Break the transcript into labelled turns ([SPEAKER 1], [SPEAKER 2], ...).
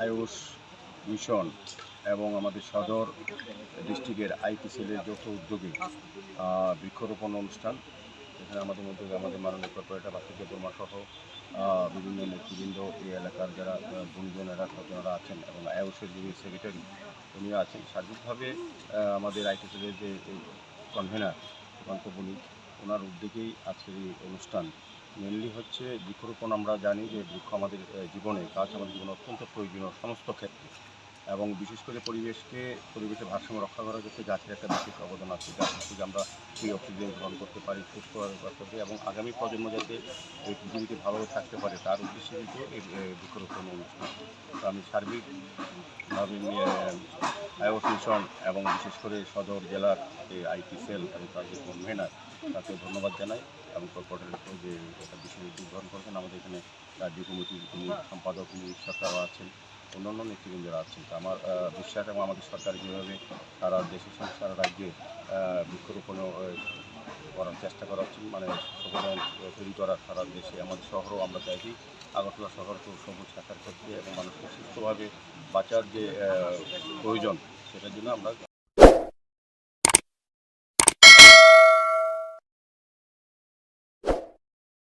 [SPEAKER 1] Ayush mission এবং আমাদের সদর ডিস্ট্রিক্টের আইটি সেলের যৌথ উদ্যোগে বৃক্ষরোপণ অনুষ্ঠান এখানে আমাদের মধ্যে আমাদের মাননীয় কর্পোরেটর বাসিকে বর্মা সহ বিভিন্ন নেতৃবৃন্দ, এই এলাকার যারা গুণীজনেরা যারা আছেন এবং আয়ুষের যিনি সেক্রেটারি উনিও আছেন। সার্বিকভাবে আমাদের আইটি সেলের যে কনভেনার সুকান্ত বণিক ওনার উদ্যোগেই আজকের এই অনুষ্ঠান। মেনলি হচ্ছে, বৃক্ষরোপণ আমরা জানি যে বৃক্ষ আমাদের জীবনে, গাছ আমাদের জীবনে অত্যন্ত প্রয়োজনীয় সমস্ত ক্ষেত্রে। এবং বিশেষ করে পরিবেশকে পরিবেশের ভারসাম্য রক্ষা করার ক্ষেত্রে গাছের একটা বিশেষ অবদান আছে গাছ থেকে আমরা সেই অক্সিজেন গ্রহণ করতে পারি সুস্থ করতে এবং আগামী প্রজন্ম যাতে এই পৃথিবীতে ভালোভাবে থাকতে পারে তার উদ্দেশ্যে কিন্তু এই বৃক্ষরোপণ অনুষ্ঠান তো আমি সার্বিকভাবে আয়ুষ মিশন এবং বিশেষ করে সদর জেলার যে আইটি সেল এবং তার যে কনভেনার তাকে ধন্যবাদ জানাই এবং কর্পোরেটর যে একটা বিশেষ উদ্যোগ গ্রহণ করেছেন আমাদের এখানে রাজ্য কমিটির সম্পাদক সরকারও আছেন অন্যান্য নেতৃবৃন্দরা আছেন আমার বিশ্বাস এবং আমাদের সরকার যেভাবে সারা দেশের সঙ্গে সারা রাজ্যে বৃক্ষরোপণ করার চেষ্টা করা হচ্ছে মানে সচেতন তৈরি করার সারা দেশে, আমাদের শহরও আমরা চাইছি আগরতলা শহর তো সবুজ থাকার ক্ষেত্রে এবং মানুষকে সুস্থভাবে বাঁচার যে প্রয়োজন, সেটার জন্য আমরা